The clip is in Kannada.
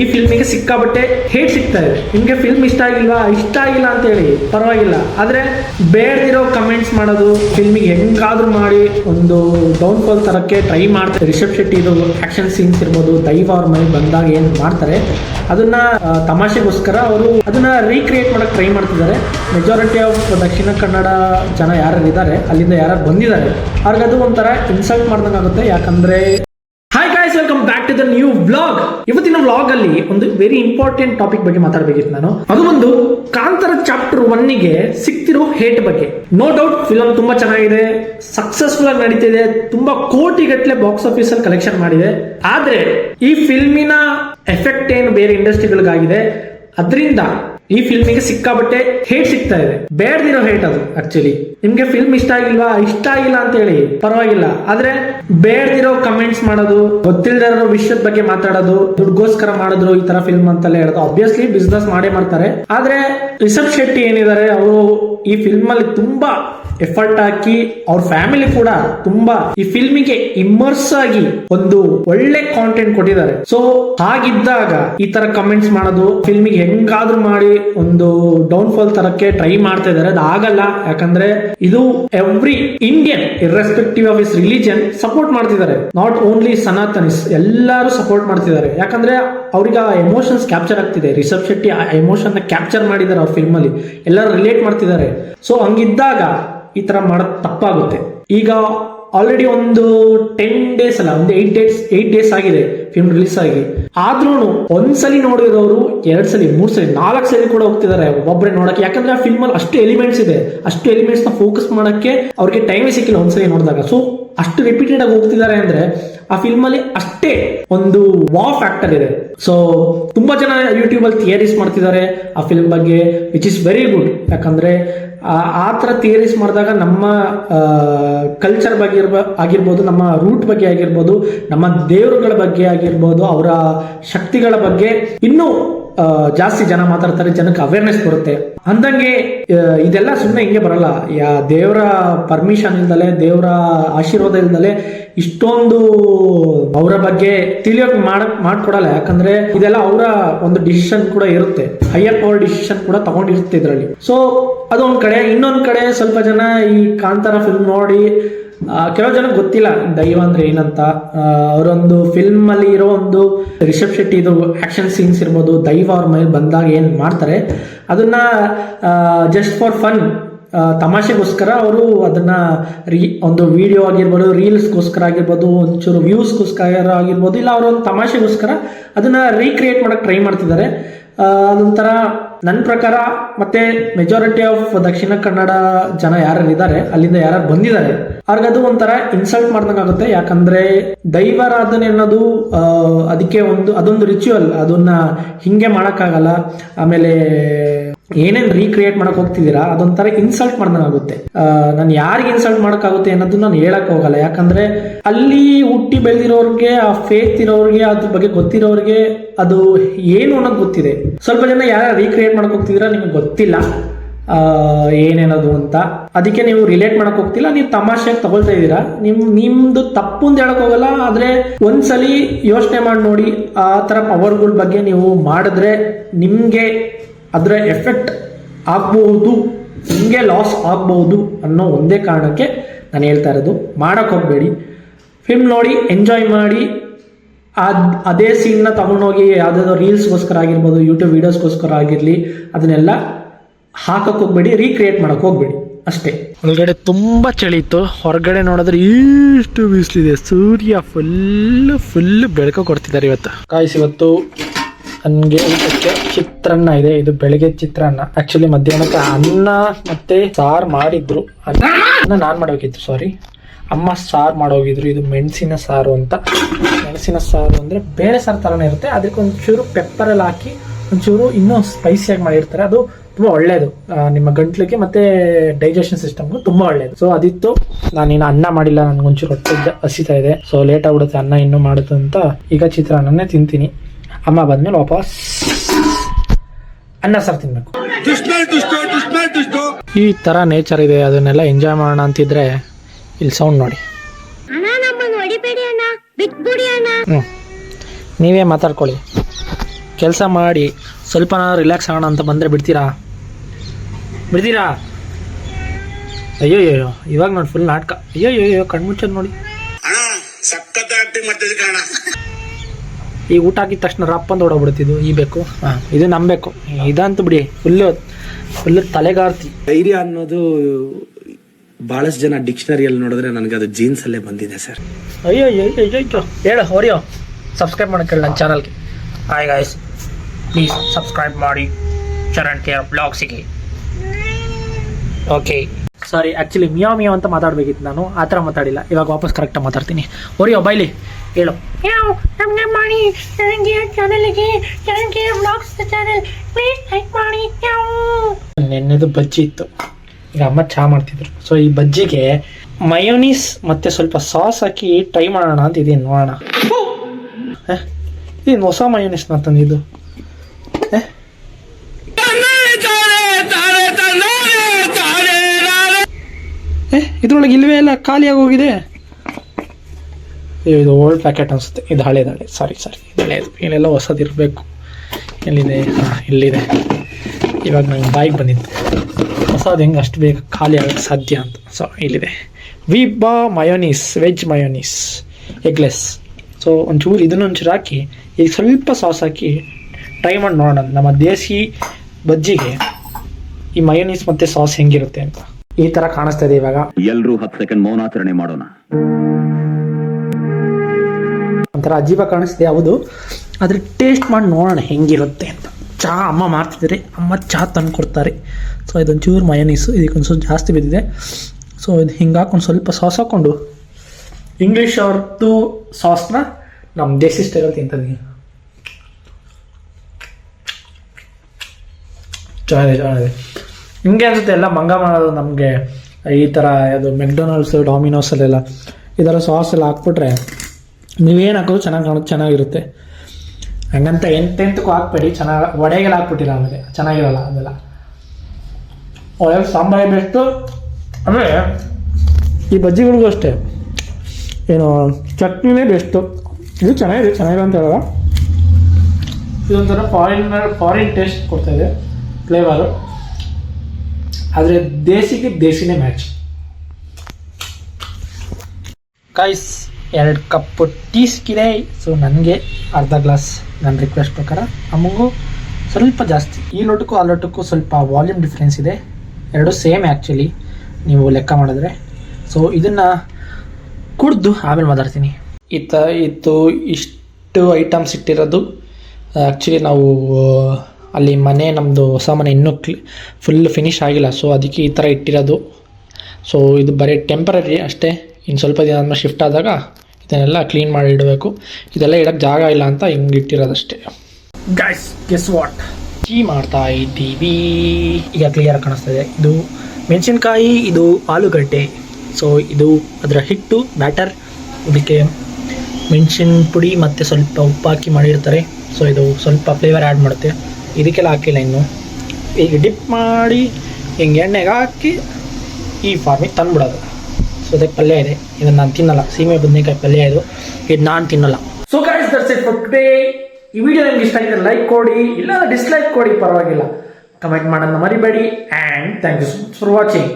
ಈ ಫಿಲ್ಮಿಗೆ ಸಿಕ್ಕಾಬಟ್ಟೆ ಹೇಟ್ ಸಿಗ್ತಾ ಇದೆ. ನಿಮ್ಗೆ ಫಿಲ್ಮ್ ಇಷ್ಟ ಆಗಿಲ್ವಾ? ಇಷ್ಟ ಆಗಿಲ್ಲ ಅಂತ ಹೇಳಿ ಪರವಾಗಿಲ್ಲ. ಆದ್ರೆ ಬೇಡದಿರೋ ಕಮೆಂಟ್ಸ್ ಮಾಡೋದು ಫಿಲ್ಮಿಗೆ ಹೆಂಗಾದ್ರೂ ಮಾಡಿ ಒಂದು ಡೌನ್ಫಾಲ್ ತರಕ್ಕೆ ಟ್ರೈ ಮಾಡ್ತಾರೆ. ರಿಷಬ್ ಶೆಟ್ಟಿ ಇದು ಆಕ್ಷನ್ ಸೀನ್ಸ್ ಇರ್ಬೋದು, ದೈವ ಅವ್ರ ಮೈ ಬಂದಾಗ ಏನ್ ಮಾಡ್ತಾರೆ, ಅದನ್ನ ತಮಾಷೆಗೋಸ್ಕರ ಅವರು ಅದನ್ನ ರೀಕ್ರಿಯೇಟ್ ಮಾಡಕ್ ಟ್ರೈ ಮಾಡ್ತಿದ್ದಾರೆ. ಮೆಜಾರಿಟಿ ಆಫ್ ದಕ್ಷಿಣ ಕನ್ನಡ ಜನ ಯಾರು ಇದ್ದಾರೆ ಅಲ್ಲಿಂದ ಯಾರು ಬಂದಿದ್ದಾರೆ, ಅವ್ರಿಗೆ ಅದು ಒಂಥರ ಇನ್ಸಲ್ಟ್ ಮಾಡ್ದಂಗಾಗುತ್ತೆ. ಯಾಕಂದ್ರೆ hi guys welcome back to the new ಇವತ್ತಿನ ವ್ಲಾಗ್ ಅಲ್ಲಿ ಒಂದು ವೆರಿ ಇಂಪಾರ್ಟೆಂಟ್ ಟಾಪಿಕ್ ಬಗ್ಗೆ ಮಾತಾಡಬೇಕಿತ್ತು ನಾನು. ಅದು ಒಂದು ಕಾಂತರ ಚಾಪ್ಟರ್ ಒನ್ನಿಗೆ ಸಿಕ್ತಿರೋ ಹೇಟ್ ಬಗ್ಗೆ. ನೋ ಡೌಟ್ ಫಿಲಮ್ ತುಂಬಾ ಚೆನ್ನಾಗಿದೆ ಸಕ್ಸಸ್ಫುಲ್ ಆಗಿ ನಡೀತಿದೆ, ತುಂಬಾ ಕೋಟಿಗಟ್ಟಲೆ ಬಾಕ್ಸ್ ಆಫೀಸ್ ಅಲ್ಲಿ ಕಲೆಕ್ಷನ್ ಮಾಡಿದೆ. ಆದ್ರೆ ಈ ಫಿಲ್ಮಿನ ಎಫೆಕ್ಟ್ ಏನು ಬೇರೆ ಇಂಡಸ್ಟ್ರಿಗಳಿಗಾಗಿದೆ ಅದರಿಂದ ಈ ಫಿಲ್ಮಿಗೆ ಸಿಕ್ಕಾಬಟ್ಟೆ ಹೇಟ್ ಸಿಗ್ತಾ ಇದೆ. ಬೇಡದಿರೋ ಹೇಟ್ ಅದು ಆಕ್ಚುಲಿ ನಿಮ್ಗೆ ಫಿಲ್ಮ್ ಇಷ್ಟ ಆಗಿಲ್ವಾ? ಇಷ್ಟ ಆಗಿಲ್ಲ ಅಂತ ಹೇಳಿ. ಪರವಾಗಿಲ್ಲ. ಆದ್ರೆ ಬೇಡದಿರೋ ಕಮೆಂಟ್ಸ್ ಮಾಡೋದು ಗೊತ್ತಿಲ್ಲದಿರೋ ವಿಷಯದ ಬಗ್ಗೆ ಮಾತಾಡೋದು ದುಡ್ಗೋಸ್ಕರ ಮಾಡಿದ್ರು ಈ ತರ ಫಿಲ್ಮ್ ಅಂತಲೇ ಹೇಳೋದು ಆಬ್ವಿಯಸ್ಲಿ ಬಿಸ್ನೆಸ್ ಮಾಡೇ ಮಾಡ್ತಾರೆ. ಆದ್ರೆ ರಿಷಬ್ ಶೆಟ್ಟಿ ಏನಿದ್ದಾರೆ, ಅವರು ಈ ಫಿಲ್ಮ್ ಅಲ್ಲಿ ತುಂಬಾ ಎಫರ್ಟ್ ಹಾಕಿ ಅವ್ರ ಫ್ಯಾಮಿಲಿ ಕೂಡ ತುಂಬಾ ಈ ಫಿಲ್ಮಿಗೆ ಇಮ್ಮರ್ಸ್ ಆಗಿ ಒಂದು ಒಳ್ಳೆ ಕಾಂಟೆಂಟ್ ಕೊಟ್ಟಿದ್ದಾರೆ. ಸೊ ಹಾಗಿದ್ದಾಗ ಈ ತರ ಕಮೆಂಟ್ಸ್ ಮಾಡೋದು ಫಿಲ್ಮಿಗೆ ಹೆಂಗಾದ್ರೂ ಮಾಡಿ ಒಂದು ಡೌನ್ ಫಾಲ್ ತರಕ್ಕೆ ಟ್ರೈ ಮಾಡ್ತಾ ಇದಾರೆ ಅದು ಆಗಲ್ಲ. ಯಾಕಂದ್ರೆ ಇದು every Indian irrespective of his religion support ಮಾಡ್ತಿದ್ದಾರೆ. ನಾಟ್ ಓನ್ಲಿ ಸನಾತನಿಸ್ ಎಲ್ಲರೂ ಸಪೋರ್ಟ್ ಮಾಡ್ತಿದ್ದಾರೆ. ಯಾಕಂದ್ರೆ ಅವ್ರಿಗೆ ಆ ಎಮೋಷನ್ಸ್ ಕ್ಯಾಪ್ಚರ್ ಆಗ್ತಿದೆ. ರಿಷಬ್ ಶೆಟ್ಟಿ ಆ ಎಮೋಷನ್ ಕ್ಯಾಪ್ಚರ್ ಮಾಡಿದ್ದಾರೆ ಅವ್ರ ಫಿಲ್ಮ್ ಅಲ್ಲಿ. ಎಲ್ಲರೂ ರಿಲೇಟ್ ಮಾಡ್ತಿದ್ದಾರೆ. ಸೊ ಹಂಗಿದ್ದಾಗ ಈ ತರ ಮಾಡೋದು ತಪ್ಪಾಗುತ್ತೆ. ಈಗ ಆಲ್ರೆಡಿ ಒಂದು ಟೆನ್ ಡೇಸ್ ಅಲ್ಲ, ಒಂದು ಏಟ್ ಡೇಸ್ ಏಟ್ ಡೇಸ್ ಆಗಿದೆ ಫಿಲ್ಮ್ ರಿಲೀಸ್ ಆಗಿ. ಆದ್ರೂ ಒಂದ್ಸಲಿ ನೋಡಿರೋರು ಎರಡ್ ಸಲಿ, ಮೂರ್ ಸಲಿ, ನಾಲ್ಕು ಸಲಿ ಕೂಡ ಹೋಗ್ತಿದ್ದಾರೆ ಒಬ್ಬೊಬ್ಬರೇ ನೋಡಕ್ಕೆ. ಯಾಕಂದ್ರೆ ಆ ಫಿಲ್ಮ್ ಅಲ್ಲಿ ಅಷ್ಟು ಎಲಿಮೆಂಟ್ಸ್ ಇದೆ. ಅಷ್ಟು ಎಲಿಮೆಂಟ್ಸ್ನ ಫೋಕಸ್ ಮಾಡಕ್ಕೆ ಅವ್ರಿಗೆ ಟೈಮೇ ಸಿಕ್ಕಿಲ್ಲ ಒಂದ್ಸಲಿ ನೋಡಿದಾಗ. ಸೊ ಅಷ್ಟು ರಿಪೀಟೆಡ್ ಆಗಿ ಹೋಗ್ತಿದ್ದಾರೆ ಅಂದ್ರೆ ಆ ಫಿಲ್ಮ್ ಅಲ್ಲಿ ಅಷ್ಟೇ ಒಂದು ವಾ ಫ್ಯಾಕ್ಟರ್ ಇದೆ. ಸೊ ತುಂಬಾ ಜನ ಯೂಟ್ಯೂಬ್ ಅಲ್ಲಿ ಥಿಯರೀಸ್ ಮಾಡ್ತಿದ್ದಾರೆ ಆ ಫಿಲ್ಮ್ ಬಗ್ಗೆ ವಿಚ್ ಇಸ್ ವೆರಿ ಗುಡ್ ಯಾಕಂದ್ರೆ ಆ- ಥರ ಥಿಯರೀಸ್ ಮಾಡಿದಾಗ ನಮ್ಮ ಕಲ್ಚರ್ ಬಗ್ಗೆ ಇರ್ಬ- ಆಗಿರ್ಬೋದು, ನಮ್ಮ ರೂಟ್ ಬಗ್ಗೆ ಆಗಿರ್ಬೋದು, ನಮ್ಮ ದೇವರುಗಳ ಬಗ್ಗೆ ಆಗಿರ್ಬೋದು, ಅವರ ಶಕ್ತಿಗಳ ಬಗ್ಗೆ ಇನ್ನೂ ಜಾಸ್ತಿ ಜನ ಮಾತಾಡ್ತಾರೆ, ಜನಕ್ಕೆ ಅವೇರ್ನೆಸ್ ಬರುತ್ತೆ. ಅಂದಂಗೆ ಇದೆಲ್ಲ ಸುಮ್ಮನೆ ಹಿಂಗೆ ಬರಲ್ಲ. ಯಾ, ದೇವರ ಪರ್ಮಿಷನ್ ಇಲ್ದಲೆ, ದೇವರ ಆಶೀರ್ವಾದ ಇಲ್ದಲೆ ಇಷ್ಟೊಂದು ಅವರ ಬಗ್ಗೆ ತಿಳಿಯೋಕೆ ಮಾಡ, ಮಾಡ್ಕೊಡಲ್ಲ. ಯಾಕಂದ್ರೆ ಇದೆಲ್ಲ ಅವರ ಒಂದು ಡಿಸಿಷನ್ ಕೂಡ ಇರುತ್ತೆ. ಹೈಯರ್ ಪವರ್ ಡಿಸಿಷನ್ ಕೂಡ ತಗೊಂಡಿರುತ್ತೆ ಇದರಲ್ಲಿ. ಸೊ ಅದೊಂದ್ ಕಡೆ, ಇನ್ನೊಂದ್ ಕಡೆ ಸ್ವಲ್ಪ ಜನ ಈ ಕಾಂತಾರ ಫಿಲ್ಮ್ ನೋಡಿ ಕೆಲವು ಜನಕ್ಕೆ ಗೊತ್ತಿಲ್ಲ, ದೈವ ಅಂದ್ರೆ ಏನಂತ. ಅವರೊಂದು ಫಿಲ್ಮ್ ಅಲ್ಲಿ ಇರೋ ಒಂದು ರಿಷಬ್ ಶೆಟ್ಟಿ ಇದು ಆಕ್ಷನ್ ಸೀನ್ಸ್ ಇರ್ಬೋದು, ದೈವ ಅವ್ರ ಮೇಲೆ ಬಂದಾಗ ಏನ್ ಮಾಡ್ತಾರೆ, ಅದನ್ನ ಜಸ್ಟ್ ಫಾರ್ ಫನ್ ತಮಾಷೆಗೋಸ್ಕರ ಅವರು ಅದನ್ನ ರೀ ಒಂದು ವಿಡಿಯೋ ಆಗಿರ್ಬೋದು ರೀಲ್ಸ್ಗೋಸ್ಕರ ಆಗಿರ್ಬೋದು, ಒಂಚೂರು ವ್ಯೂಸ್ಗೋಸ್ಕರ ಆಗಿರ್ಬೋದು, ಇಲ್ಲ ಅವರೊಂದು ತಮಾಷೆಗೋಸ್ಕರ ಅದನ್ನ ರೀಕ್ರಿಯೇಟ್ ಮಾಡಕ್ ಟ್ರೈ ಮಾಡ್ತಿದ್ದಾರೆ. ಅದೊಂಥರ ನನ್ನ ಪ್ರಕಾರ ಮತ್ತೆ ಮೆಜಾರಿಟಿ ಆಫ್ ದಕ್ಷಿಣ ಕನ್ನಡ ಜನ ಯಾರು ಇದ್ದಾರೆ ಅಲ್ಲಿಂದ ಯಾರು ಬಂದಿದ್ದಾರೆ, ಅವ್ರಿಗೆ ಅದು ಒಂಥರ ಇನ್ಸಲ್ಟ್ ಮಾಡ್ದಂಗಾಗುತ್ತೆ. ಯಾಕಂದ್ರೆ ದೈವಾರಾಧನೆ ಅನ್ನೋದು ಅದಕ್ಕೆ ಒಂದು, ಅದೊಂದು ರಿಚುವಲ್ ಅದನ್ನ ಹಿಂಗೆ ಮಾಡೋಕ್ಕಾಗಲ್ಲ. ಆಮೇಲೆ ಏನೇನ್ ರೀಕ್ರಿಯೇಟ್ ಮಾಡಕ್ ಹೋಗ್ತಿದ್ದೀರಾ, ಅದೊಂಥರ ಇನ್ಸಲ್ಟ್ ಮಾಡ್ದಂಗಾಗುತ್ತೆ. ನಾನು ಯಾರಿಗೆ ಇನ್ಸಲ್ಟ್ ಮಾಡೋಕ್ಕಾಗುತ್ತೆ ಅನ್ನೋದು ನಾನು ಹೇಳಕ್ ಹೋಗಲ್ಲ. ಯಾಕಂದ್ರೆ ಅಲ್ಲಿ ಹುಟ್ಟಿ ಬೆಳೆದಿರೋರ್ಗೆ, ಆ ಫೇತ್ ಇರೋರ್ಗೆ, ಅದ್ರ ಬಗ್ಗೆ ಗೊತ್ತಿರೋರ್ಗೆ ಅದು ಏನು ಅನ್ನೋದು ಗೊತ್ತಿದೆ. ಸ್ವಲ್ಪ ಜನ ಯಾರು ರೀಕ್ರಿಯೇಟ್ ಮಾಡಕ್ ಹೋಗ್ತಿದ್ದೀರಾ ನಿಮ್ಗೆ ಗೊತ್ತಿಲ್ಲ. ಏನೇನದು ಅಂತ. ಅದಕ್ಕೆ ನೀವು ರಿಲೇಟ್ ಮಾಡಕ್ ಹೋಗ್ತಿಲ್ಲ. ನೀವು ತಮಾಷೆಗೆ ತಗೊಳ್ತಾ ಇದ್ದೀರಾ. ನಿಮ್, ನಿಮ್ದು ತಪ್ಪು ಅಂತ ಹೇಳಕ್ ಹೋಗಲ್ಲ. ಆದ್ರೆ ಒಂದ್ಸಲಿ ಯೋಚನೆ ಮಾಡಿ ನೋಡಿ ಆ ತರ ಪವರ್ಗಳ ಬಗ್ಗೆ ನೀವು ಮಾಡಿದ್ರೆ ನಿಮ್ಗೆ ಅದರ ಎಫೆಕ್ಟ್ ಆಗ್ಬಹುದು ನಿಮಗೆ ಲಾಸ್ ಆಗ್ಬಹುದು ಅನ್ನೋ ಒಂದೇ ಕಾರಣಕ್ಕೆ ನಾನು ಹೇಳ್ತಾ ಇರೋದು. ಮಾಡಕ್ ಹೋಗಬೇಡಿ. ಫಿಲ್ಮ್ ನೋಡಿ ಎಂಜಾಯ್ ಮಾಡಿ ಅದು ಅದೇ ಸೀನ್ನ ತಗೊಂಡೋಗಿ ಯಾವುದಾದ್ರು ರೀಲ್ಸ್ಗೋಸ್ಕರ ಆಗಿರ್ಬೋದು ಯೂಟ್ಯೂಬ್ ವೀಡಿಯೋಸ್ಗೋಸ್ಕರ ಆಗಿರಲಿ ಅದನ್ನೆಲ್ಲ ಹಾಕಕ್ ಹೋಗ್ಬೇಡಿ ರೀಕ್ರಿಯೇಟ್ ಮಾಡಕ್ ಹೋಗ್ಬೇಡಿ. ಅಷ್ಟೇ. ಒಳಗಡೆ ತುಂಬಾ ಚಳಿ ಇತ್ತು. ಹೊರಗಡೆ ನೋಡಿದ್ರೆ ಇಷ್ಟು ಬಿಸಿಲಿದೆ. ಸೂರ್ಯ ಫುಲ್ ಫುಲ್ ಬೆಳಕು ಕೊಡ್ತಿದ್ದಾರೆ ಇವತ್ತು. ಕಾಯಿಸಿ ಇವತ್ತು ನನಗೆ ಊಟಕ್ಕೆ ಚಿತ್ರಾನ್ನ ಇದೆ. ಇದು ಬೆಳಗ್ಗೆ ಚಿತ್ರಾನ್ನ. ಆಕ್ಚುಲಿ ಮಧ್ಯಾಹ್ನಕ್ಕೆ ಅನ್ನ ಮತ್ತೆ ಸಾರು ಮಾಡಿದ್ರು. ಅನ್ನ ನಾನು ಮಾಡಬೇಕಿತ್ತು ಸಾರಿ ಅಮ್ಮ ಸಾರು ಮಾಡೋಗಿದ್ರು. ಇದು ಮೆಣಸಿನ ಸಾರು ಅಂತ. ಮೆಣಸಿನ ಸಾರು ಅಂದ್ರೆ ಬೇಳೆ ಸಾರು ತರನೇ ಇರುತ್ತೆ. ಅದಕ್ಕೆ ಒಂಚೂರು ಪೆಪ್ಪರ್ ಎಲ್ಲ ಹಾಕಿ ಒಂಚೂರು ಇನ್ನೂ ಸ್ಪೈಸಿಯಾಗಿ ಮಾಡಿರ್ತಾರೆ. ಅದು ತುಂಬಾ ಒಳ್ಳೇದು. ನಿಮ್ಮ ಗಂಟ್ಲಿಗೆ ಮತ್ತೆ ಡೈಜೆಷನ್ ಸಿಸ್ಟಮ್ಗೂ ತುಂಬಾ ಒಳ್ಳೇದು. ಸೊ ಅದಿತ್ತು. ನಾನು ಇನ್ನು ಅನ್ನ ಮಾಡಿಲ್ಲ. ನನ್ಗೆ ಒಂಚೂರು ಹೊಟ್ಟೆ ಹಸಿತಾ ಇದೆ. ಸೊ ಲೇಟ್ ಆಗ್ಬಿಡುತ್ತೆ. ಅನ್ನ ಇನ್ನೂ ಅಂತ ಈಗ ಚಿತ್ರಾನ್ನನೇ ತಿಂತೀನಿ. ಅಮ್ಮ ಬಂದ್ಮೇಲೆ ವಾಪಸ್ ಅನ್ನ ಸಾರು ತಿನ್ಬೇಕು. ಈ ಥರ ನೇಚರ್ ಇದೆ ಅದನ್ನೆಲ್ಲ ಎಂಜಾಯ್ ಮಾಡೋಣ ಅಂತಿದ್ರೆ ಇಲ್ಲಿ ಸೌಂಡ್ ನೋಡಿ. ಹ್ಞೂ ನೀವೇ ಮಾತಾಡ್ಕೊಳ್ಳಿ. ಕೆಲಸ ಮಾಡಿ ಸ್ವಲ್ಪ ರಿಲ್ಯಾಕ್ಸ್ ಆಗೋಣ ಅಂತ ಬಂದರೆ ಬಿಡ್ತೀರಾ? ಬಿಡ್ತೀರಾ? ಅಯ್ಯೋ ಅಯ್ಯೋ ಇವಾಗ ನೋಡಿ ಫುಲ್ ನಾಟಕ. ಅಯ್ಯೋ ಅಯ್ಯೋ ಕಣ್ಮುಚ್ಚೋದು ನೋಡಿ. ಸಖತ್ ಈ ಊಟ ಹಾಕಿದ ತಕ್ಷಣ ರಪ್ಪ ಅಂತ ಓಡಾಬಿಡ್ತಿದ್ವು ಈ ಬೇಕು ಹಾಂ ಇದು ನಂಬೇಕು ಇದಂತೂ ಬಿಡಿ ಫುಲ್ಲು ಫುಲ್ಲು ತಲೆಗಾರ್ತಿ. ಧೈರ್ಯ ಅನ್ನೋದು ಬಹಳಷ್ಟು ಜನ ಡಿಕ್ಷನರಿಯಲ್ಲಿ ನೋಡಿದ್ರೆ ನನಗೆ ಅದು ಜೀನ್ಸ್ ಅಲ್ಲೇ ಬಂದಿದೆ ಸರ್. ಅಯ್ಯೋ ಅಯ್ಯೋ ಅಯ್ಯೋ ಅಯ್ಯೋ ಅಯ್ಯೋ. ಹೇಳು ಹೊರಿಯೋ ಸಬ್ಸ್ಕ್ರೈಬ್ ಮಾಡೋಕ್ಕೇಳಿ ನನ್ನ ಚಾನಲ್ಗೆ ಹಾಯ್ ಗಾಯ್ಸ್ ಪ್ಲೀಸ್ ಸಬ್ಸ್ಕ್ರೈಬ್ ಮಾಡಿ. ಚರಣ್ ಕೇರ್ ಬ್ಲಾಗ್ಸಿಗೆ okay sorry actually Mayo Mayo ಅಂತ ಮಾತಾಡಬೇಕಿತ್ತು ನಾನು. ಆ ಥರ ಮಾತಾಡಿಲ್ಲ. ಇವಾಗ ವಾಪಸ್ ಕರೆಕ್ಟಾಗಿ ಮಾತಾಡ್ತೀನಿ. ಹೊರಿಯೋ ಬೈಲಿ. ಹೇಳು. ನಮ್ಗೆ ಮಾಡಿ. ನನಗೆ ಚಾನಲ್ಗೆ ನನಗೆ ಬ್ಲಾಗ್ಸ್ ಚಾನಲ್ ಪ್ಲೀಸ್ ಲೈಕ್ ಮಾಡಿ. ನೆನ್ನೆದು ಬಜ್ಜಿ ಇತ್ತು. ಈಗ ಅಮ್ಮ ಚಾ ಮಾಡ್ತಿದ್ರು. ಸೊ ಈ ಬಜ್ಜಿಗೆ ಮಯೋನೀಸ್ ಮತ್ತೆ ಸ್ವಲ್ಪ ಸಾಸ್ ಹಾಕಿ ಟ್ರೈ ಮಾಡೋಣ ಅಂತ ಇದೀನಿ ನೋಡೋಣ? ಇದೇನು ಹೊಸ ಮಯೋನೀಸ್ ತಂದಿದ್ದು ಹ? ಏ ಇದ್ರೊಳಗೆ ಇಲ್ವೇ ಇಲ್ಲ ಖಾಲಿಯಾಗಿ ಹೋಗಿದೆ? ಇದು ಓಲ್ಡ್ ಪ್ಯಾಕೆಟ್ ಅನಿಸುತ್ತೆ. ಇದು ಹಳೇದು ಹಳೆ. ಸಾರಿ ಸಾರಿ ಇದು. ಇಲ್ಲೆಲ್ಲ ಹೊಸದಿರಬೇಕು. ಎಲ್ಲಿದೆ? ಹಾಂ ಇಲ್ಲಿದೆ ಇವಾಗ ನಂಗೆ ಬಾಯಿಗೆ ಬಂದಿತ್ತು. ಹೊಸದು ಹೆಂಗೆ ಅಷ್ಟು ಬೇಗ ಖಾಲಿ ಆಗೋಕ್ಕೆ ಸಾಧ್ಯ ಅಂತ. ಸೊ ಇಲ್ಲಿದೆ. ವಿ ಬಾ mayonnaise veg mayonnaise eggless so ಒಂಚೂರು ಇದನ್ನು ಒಂಚೂರು ಹಾಕಿ, ಈಗ ಸ್ವಲ್ಪ ಸಾಸ್ ಹಾಕಿ ಟ್ರೈ ಮಾಡಿ ನೋಡೋಣ. ನಮ್ಮ ದೇಸಿ ಬಜ್ಜಿಗೆ ಈ ಮಯೋನೀಸ್ ಮತ್ತು ಸಾಸ್ ಹೆಂಗಿರುತ್ತೆ ಅಂತ. ಈ ಥರ ಕಾಣಿಸ್ತಾ ಇದೆ ಇವಾಗ. ಎಲ್ಲರೂ ಹತ್ತು ಸೆಕೆಂಡ್ ಮೌನಾಚರಣೆ ಮಾಡೋಣ. ಒಂಥರ ಅಜೀವ ಕಾಣಿಸ್ತಿದೆ, ಯಾವುದು? ಆದರೆ ಟೇಸ್ಟ್ ಮಾಡಿ ನೋಡೋಣ ಹೆಂಗಿರುತ್ತೆ ಅಂತ. ಚಹಾ ಅಮ್ಮ ಮಾಡ್ತಿದ್ದಾರೆ, ಅಮ್ಮ ಚಹಾ ತಂದು ಕೊಡ್ತಾರೆ. ಸೊ ಇದೊಂದು ಚೂರು ಮಯನೀಸು ಇದಕ್ಕೊಂದು ಸ್ವಲ್ಪ ಜಾಸ್ತಿ ಬಿದ್ದಿದೆ. ಸೊ ಇದು ಹಿಂಗೆ ಹಾಕೊಂಡು ಸ್ವಲ್ಪ ಸಾಸ್ ಹಾಕ್ಕೊಂಡು ಇಂಗ್ಲೀಷ್ ಅವ್ರದ್ದು ಸಾಸ್ನ ನಮ್ಮ ದೇಸಿ ಸ್ಟೈಲಲ್ಲಿ ತಿಂತಿದ್ದೀನಿ ಚೆನ್ನಾಗಿದೆ ಚೆನ್ನಾಗಿದೆ. ಹಿಂಗೆ ಅನ್ಸುತ್ತೆ ಎಲ್ಲ ಮಂಗ ಮಾಡೋದು ನಮಗೆ. ಈ ಥರ ಅದು ಮೆಕ್ಡೊನಾಲ್ಡ್ಸು ಡಾಮಿನೋಸಲ್ಲೆಲ್ಲ ಈ ಥರ ಸಾಸ್ ಎಲ್ಲ ಹಾಕ್ಬಿಟ್ರೆ ನೀವೇನು ಹಾಕೋದು ಚೆನ್ನಾಗಿ ಕಾಣೋದು ಚೆನ್ನಾಗಿರುತ್ತೆ. ಹಂಗಂತ ಎಂತೆಂತಕ್ಕೂ ಹಾಕ್ಬೇಡಿ ಚೆನ್ನಾಗಿ ವಡೆಗೆಲ್ಲ ಹಾಕ್ಬಿಟ್ಟಿಲ್ಲ ಆಮೇಲೆ, ಚೆನ್ನಾಗಿರಲ್ಲ ಅದೆಲ್ಲ ಒಳ್ಳೆ ಸಾಂಬಾರೇ ಬೆಸ್ಟು ಅಂದರೆ ಈ ಬಜ್ಜಿಗಳಿಗೂ ಅಷ್ಟೇ. ಏನು, ಚಟ್ನಿನೇ ಬೆಸ್ಟು. ಇದು ಚೆನ್ನಾಗಿದೆ ಚೆನ್ನಾಗಿದೆ ಅಂತ ಹೇಳಲ್ಲ. ಇದೊಂಥರ ಫಾರಿನ್ ಫಾರಿನ್ ಟೇಸ್ಟ್ ಕೊಡ್ತಾ ಇದೆ ಫ್ಲೇವರು ಆದರೆ ದೇಸಿಗೆ ದೇಸಿನೇ ಮ್ಯಾಚ್ ಗೈಸ್ ಎರಡು ಕಪ್ ಟೀ ಸಿಕ್ಕಿದೆ ಸೊ ನನಗೆ ಅರ್ಧ ಗ್ಲಾಸ್ ನನ್ನ ರಿಕ್ವೆಸ್ಟ್ ಪ್ರಕಾರ. ನಮಗೂ ಸ್ವಲ್ಪ ಜಾಸ್ತಿ. ಈ ಲೋಟಕ್ಕೂ ಆ ಲೋಟಕ್ಕೂ ಸ್ವಲ್ಪ ವಾಲ್ಯೂಮ್ ಡಿಫ್ರೆನ್ಸ್ ಇದೆ. ಎರಡು ಸೇಮ್ ಆ್ಯಕ್ಚುಲಿ ನೀವು ಲೆಕ್ಕ ಮಾಡಿದ್ರೆ. ಸೊ ಇದನ್ನು ಕುಡ್ದು ಆಮೇಲೆ ಮಾತಾಡ್ತೀನಿ. ಇತ್ತ ಇತ್ತು ಇಷ್ಟು ಐಟಮ್ಸ್ ಇಟ್ಟಿರೋದು ಆ್ಯಕ್ಚುಲಿ ನಾವು ಅಲ್ಲಿ ಮನೆ ನಮ್ಮದು ಹೊಸ ಮನೆ ಇನ್ನೂ ಕ್ಲಿ ಫುಲ್ ಫಿನಿಶ್ ಆಗಿಲ್ಲ. ಸೊ ಅದಕ್ಕೆ ಈ ಥರ ಇಟ್ಟಿರೋದು. ಸೊ ಇದು ಬರೀ ಟೆಂಪರರಿ ಅಷ್ಟೇ. ಇನ್ನು ಸ್ವಲ್ಪ ದಿನ ಶಿಫ್ಟ್ ಆದಾಗ ಇದನ್ನೆಲ್ಲ ಕ್ಲೀನ್ ಮಾಡಿ ಇಡಬೇಕು. ಇದೆಲ್ಲ ಇಡೋಕ್ಕೆ ಜಾಗ ಇಲ್ಲ ಅಂತ ಹಿಂಗೆ ಇಟ್ಟಿರೋದಷ್ಟೇ. ಗೈಸ್ ಗೆಸ್ ವಾಟ್ ಟೀ ಮಾಡ್ತಾ ಇದ್ದೀವಿ. ಈಗ ಕ್ಲಿಯರ್ ಕಾಣಿಸ್ತಾ ಇದೆ. ಇದು ಮೆಣಸಿನ್ಕಾಯಿ ಇದು ಆಲೂಗಡ್ಡೆ. ಸೊ ಇದು ಅದರ ಹಿಟ್ಟು ಬ್ಯಾಟರ್ ಇದಕ್ಕೆ ಮೆಣಸಿನ ಪುಡಿ ಮತ್ತು ಸ್ವಲ್ಪ ಉಪ್ಪು ಹಾಕಿ ಮಾಡಿರ್ತಾರೆ. ಸೊ ಇದು ಸ್ವಲ್ಪ ಫ್ಲೇವರ್ ಆ್ಯಡ್ ಮಾಡುತ್ತೆ. ಇದಕ್ಕೆಲ್ಲ ಹಾಕಿಲ್ಲ ಇನ್ನು. ಈಗ ಡಿಪ್ ಮಾಡಿ ಹಿಂಗೆ ಎಣ್ಣೆಗೆ ಹಾಕಿ ಈ ಫಾರ್ಮಿಗೆ ತಂದ್ಬಿಡೋದು. ಸೊ ಪಲ್ಯ ಇದೆ. ಇದನ್ನ ನಾನು ತಿನ್ನಲ್ಲ. ಸೀಮೆ ಬದನೆಕಾಯಿ ಪಲ್ಯ ಇದು. ಇದು ನಾನು ತಿನ್ನಲ್ಲ. So guys that's it for today ಈ ವಿಡಿಯೋ ನಿಮ್ಗೆ ಇಷ್ಟ ಆಗಿದೆ ಲೈಕ್ ಕೊಡಿ. ಇಲ್ಲ ಡಿಸ್ಲೈಕ್ ಕೊಡಿ, ಪರವಾಗಿಲ್ಲ. ಕಮೆಂಟ್ ಮಾಡೋದನ್ನ ಮರಿಬೇಡಿ and thank you so much for watching